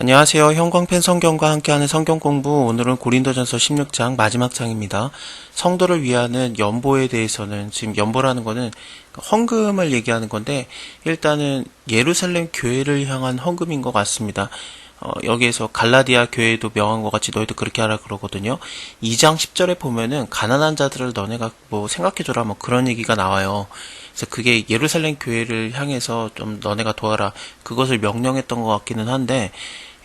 안녕하세요. 형광펜 성경과 함께하는 성경 공부. 오늘은 고린도전서 16장 마지막 장입니다. 성도를 위하는 연보에 대해서는 지금 연보라는 거는 헌금을 얘기하는 건데 일단은 예루살렘 교회를 향한 헌금인 것 같습니다. 어, 여기에서 갈라디아 교회도 명한 것 같이 너희도 그렇게 하라 그러거든요. 2장 10절에 보면은 가난한 자들을 너네가 뭐 생각해줘라 뭐 그런 얘기가 나와요. 그래서 그게 예루살렘 교회를 향해서 좀 너네가 도와라 그것을 명령했던 것 같기는 한데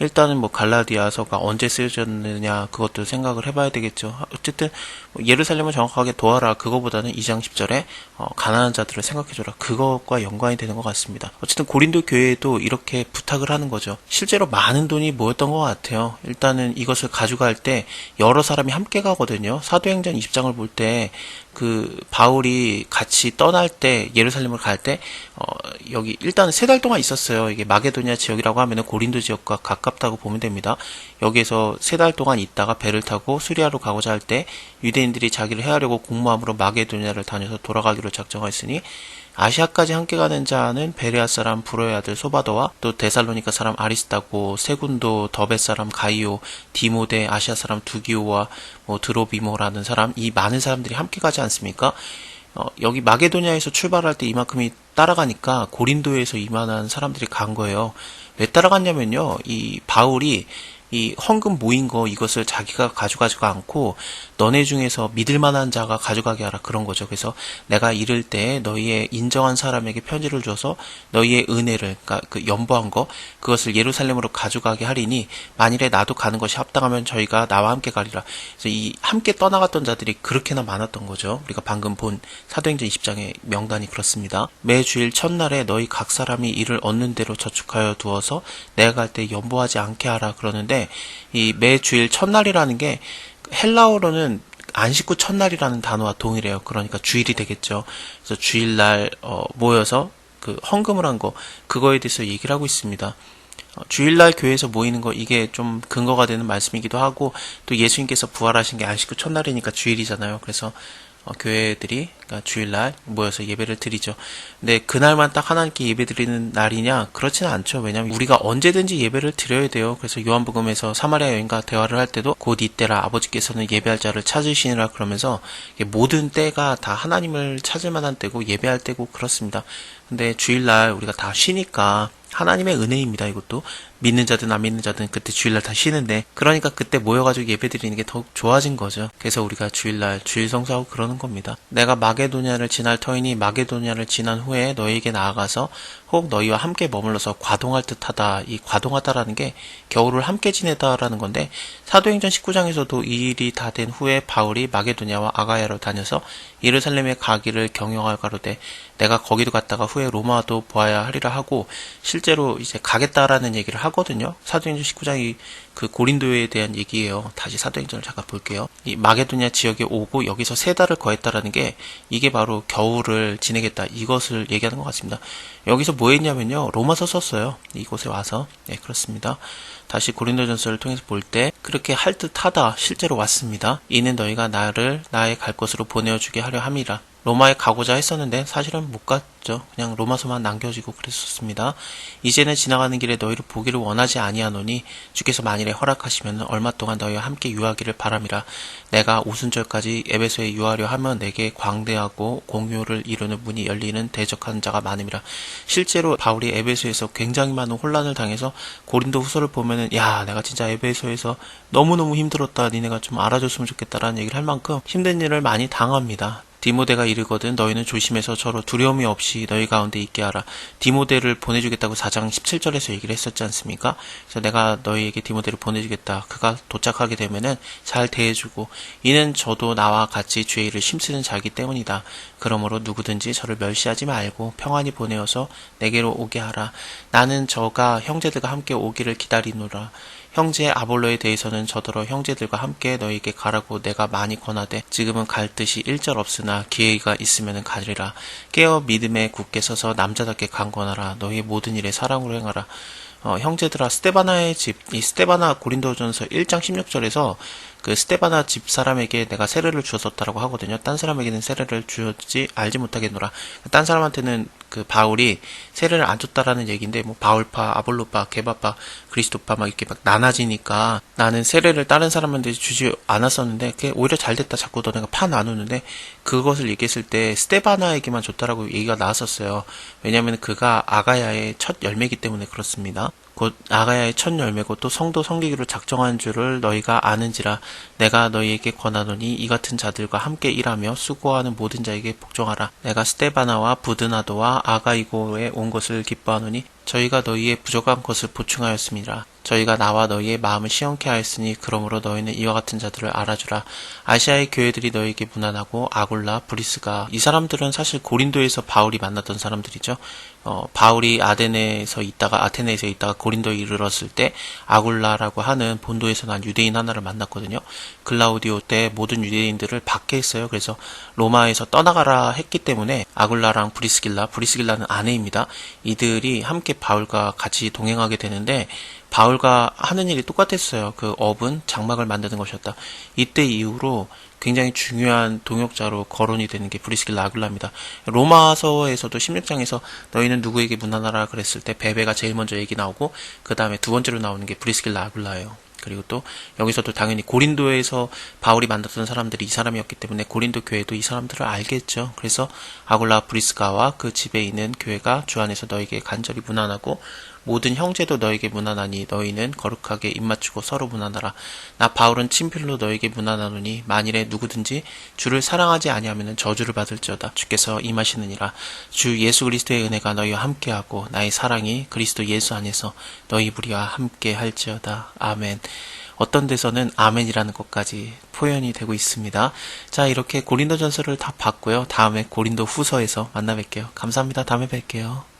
일단은 뭐 갈라디아서가 언제 쓰여졌느냐 그것도 생각을 해봐야 되겠죠. 어쨌든 뭐 예루살렘을 정확하게 도와라 그거보다는 2장 10절에 어, 가난한 자들을 생각해줘라 그것과 연관이 되는 것 같습니다. 어쨌든 고린도 교회에도 이렇게 부탁을 하는 거죠. 실제로 많은 돈이 모였던 것 같아요. 일단은 이것을 가져갈 때 여러 사람이 함께 가거든요. 사도행전 20장을 볼 때 그 바울이 같이 떠날 때 예루살렘을 갈 때 어, 여기 일단 세 달 동안 있었어요. 이게 마게도니아 지역이라고 하면은 고린도 지역과 가깝다고 보면 됩니다. 여기에서 세 달 동안 있다가 배를 타고 수리아로 가고자 할 때 유대인들이 자기를 해하려고 공모함으로 마게도니아를 다녀서 돌아가기로 작정하였으니 아시아까지 함께 가는 자는 베레아 사람 브로의 아들 소바도와 또 데살로니카 사람 아리스타고 세군도 더베 사람 가이오 디모데 아시아 사람 두기오와 뭐 드로비모라는 사람 이 많은 사람들이 함께 가지 않습니까? 어, 여기 마게도니아에서 출발할 때 이만큼이 따라가니까 고린도에서 이만한 사람들이 간 거예요. 왜 따라갔냐면요. 이 바울이 이 헌금 모인 거 이것을 자기가 가져가지가 않고 너네 중에서 믿을 만한 자가 가져가게 하라 그런 거죠. 그래서 내가 이를 때 너희의 인정한 사람에게 편지를 줘서 너희의 은혜를 그러니까 그 연보한 거 그것을 예루살렘으로 가져가게 하리니 만일에 나도 가는 것이 합당하면 저희가 나와 함께 가리라. 그래서 이 함께 떠나갔던 자들이 그렇게나 많았던 거죠. 우리가 방금 본 사도행전 20장의 명단이 그렇습니다. 매 주일 첫날에 너희 각 사람이 이를 얻는 대로 저축하여 두어서 내가 갈 때 연보하지 않게 하라 그러는데 이 매 주일 첫날이라는 게 헬라어로는 안식구 첫날이라는 단어와 동일해요. 그러니까 주일이 되겠죠. 그래서 주일날 어, 모여서 그 헌금을 한 거 그거에 대해서 얘기를 하고 있습니다. 어, 주일날 교회에서 모이는 거 이게 좀 근거가 되는 말씀이기도 하고 또 예수님께서 부활하신 게 안식구 첫날이니까 주일이잖아요. 그래서 어, 교회들이 그러니까 주일날 모여서 예배를 드리죠. 근데 그날만 딱 하나님께 예배 드리는 날이냐? 그렇지는 않죠. 왜냐하면 우리가 언제든지 예배를 드려야 돼요. 그래서 요한복음에서 사마리아 여인과 대화를 할 때도 곧 이때라 아버지께서는 예배할 자를 찾으시니라 그러면서 모든 때가 다 하나님을 찾을 만한 때고 예배할 때고 그렇습니다. 근데 주일날 우리가 다 쉬니까 하나님의 은혜입니다. 이것도 믿는 자든 안 믿는 자든 그때 주일날 다 쉬는데 그러니까 그때 모여가지고 예배드리는 게 더욱 좋아진 거죠. 그래서 우리가 주일날 주일 성사하고 그러는 겁니다. 내가 마게도니아를 지날 터이니 마게도니아를 지난 후에 너희에게 나아가서 혹 너희와 함께 머물러서 과동할 듯하다. 이 과동하다라는 게 겨울을 함께 지내다라는 건데 사도행전 19장에서도 이 일이 다 된 후에 바울이 마게도니아와 아가야로 다녀서 예루살렘에 가기를 경영할 가로되 내가 거기도 갔다가 후에 로마도 보아야 하리라 하고 실제로 이제 가겠다라는 얘기를 하 거든요. 사도행전 19장이 그 고린도에 대한 얘기예요. 다시 사도행전을 잠깐 볼게요. 이 마게도니아 지역에 오고 여기서 세 달을 거했다라는 게 이게 바로 겨울을 지내겠다 이것을 얘기하는 것 같습니다. 여기서 뭐 했냐면요. 로마서 썼어요. 이곳에 와서. 네, 그렇습니다. 다시 고린도전서를 통해서 볼 때 그렇게 할 듯하다 실제로 왔습니다. 이는 너희가 나를 나의 갈 곳으로 보내어주게 하려 함이라. 로마에 가고자 했었는데 사실은 못 갔죠. 그냥 로마서만 남겨지고 그랬었습니다. 이제는 지나가는 길에 너희를 보기를 원하지 아니하노니 주께서 만일에 허락하시면 얼마 동안 너희와 함께 유하기를 바람이라. 내가 오순절까지 에베소에 유하려 하면 내게 광대하고 공효를 이루는 문이 열리는 대적한 자가 많음이라. 실제로 바울이 에베소에서 굉장히 많은 혼란을 당해서 고린도 후서를 보면은 야 내가 진짜 에베소에서 너무너무 힘들었다. 니네가 좀 알아줬으면 좋겠다라는 얘기를 할 만큼 힘든 일을 많이 당합니다. 디모데가 이르거든 너희는 조심해서 서로 두려움이 없이 너희 가운데 있게 하라. 디모데를 보내주겠다고 4장 17절에서 얘기를 했었지 않습니까? 그래서 내가 너희에게 디모데를 보내주겠다. 그가 도착하게 되면은 잘 대해주고 이는 저도 나와 같이 주의 일을 힘쓰는 자이기 때문이다. 그러므로 누구든지 저를 멸시하지 말고 평안히 보내어서 내게로 오게 하라. 나는 저가 형제들과 함께 오기를 기다리노라. 형제 아볼로에 대해서는 저더러 형제들과 함께 너희에게 가라고 내가 많이 권하되 지금은 갈 뜻이 일절 없으나 기회가 있으면 가리라. 깨어 믿음에 굳게 서서 남자답게 강권하라. 너희 모든 일에 사랑으로 행하라. 어, 형제들아 스테바나의 집 이 스테바나 고린도전서 1장 16절에서 그 스테바나 집 사람에게 내가 세례를 주었었다라고 하거든요. 딴 사람에게는 세례를 주었지 알지 못하겠노라. 딴 사람한테는 그 바울이 세례를 안 줬다라는 얘기인데 뭐 바울파, 아볼로파, 게바파, 그리스도파 막 이렇게 막 나눠지니까 나는 세례를 다른 사람한테 주지 않았었는데 그게 오히려 잘 됐다 자꾸 너네가 파 나누는데 그것을 얘기했을 때 스테바나에게만 줬다라고 얘기가 나왔었어요. 왜냐하면 그가 아가야의 첫 열매이기 때문에 그렇습니다. 곧 아가야의 첫 열매고 또 성도 성기기로 작정한 줄을 너희가 아는지라 내가 너희에게 권하노니 이 같은 자들과 함께 일하며 수고하는 모든 자에게 복종하라 내가 스테바나와 부드나도와 아가이고에 온 것을 기뻐하노니 저희가 너희의 부족한 것을 보충하였습니다. 저희가 나와 너희의 마음을 시원케 하였으니 그러므로 너희는 이와 같은 자들을 알아주라. 아시아의 교회들이 너희에게 무난하고 아굴라, 브리스가 이 사람들은 사실 고린도에서 바울이 만났던 사람들이죠. 어, 바울이 아데네에서 있다가 아테네에서 있다가 고린도에 이르렀을 때 아굴라라고 하는 본도에서 난 유대인 하나를 만났거든요. 글라우디오 때 모든 유대인들을 받게 했어요. 그래서 로마에서 떠나가라 했기 때문에 아굴라랑 브리스길라, 브리스길라는 아내입니다. 이들이 함께 바울과 같이 동행하게 되는데 바울과 하는 일이 똑같았어요. 그 업은 장막을 만드는 것이었다. 이때 이후로 굉장히 중요한 동역자로 거론이 되는 게 브리스길라 아굴라입니다. 로마서에서도 16장에서 너희는 누구에게 문안하라 그랬을 때 베베가 제일 먼저 얘기 나오고 그 다음에 두 번째로 나오는 게 브리스길라 아굴라예요. 그리고 또 여기서도 당연히 고린도에서 바울이 만났던 사람들이 이 사람이었기 때문에 고린도 교회도 이 사람들을 알겠죠. 그래서 아굴라 브리스가와 그 집에 있는 교회가 주 안에서 너에게 간절히 무난하고 모든 형제도 너에게 무난하니 너희는 거룩하게 입맞추고 서로 무난하라. 나 바울은 친필로 너에게 무난하노니 만일에 누구든지 주를 사랑하지 아니하면 저주를 받을지어다. 주께서 임하시느니라. 주 예수 그리스도의 은혜가 너희와 함께하고 나의 사랑이 그리스도 예수 안에서 너희 무리와 함께 할지어다. 아멘. 어떤 데서는 아멘이라는 것까지 표현이 되고 있습니다. 자, 이렇게 고린도 전서를 다 봤고요. 다음에 고린도 후서에서 만나 뵐게요. 감사합니다. 다음에 뵐게요.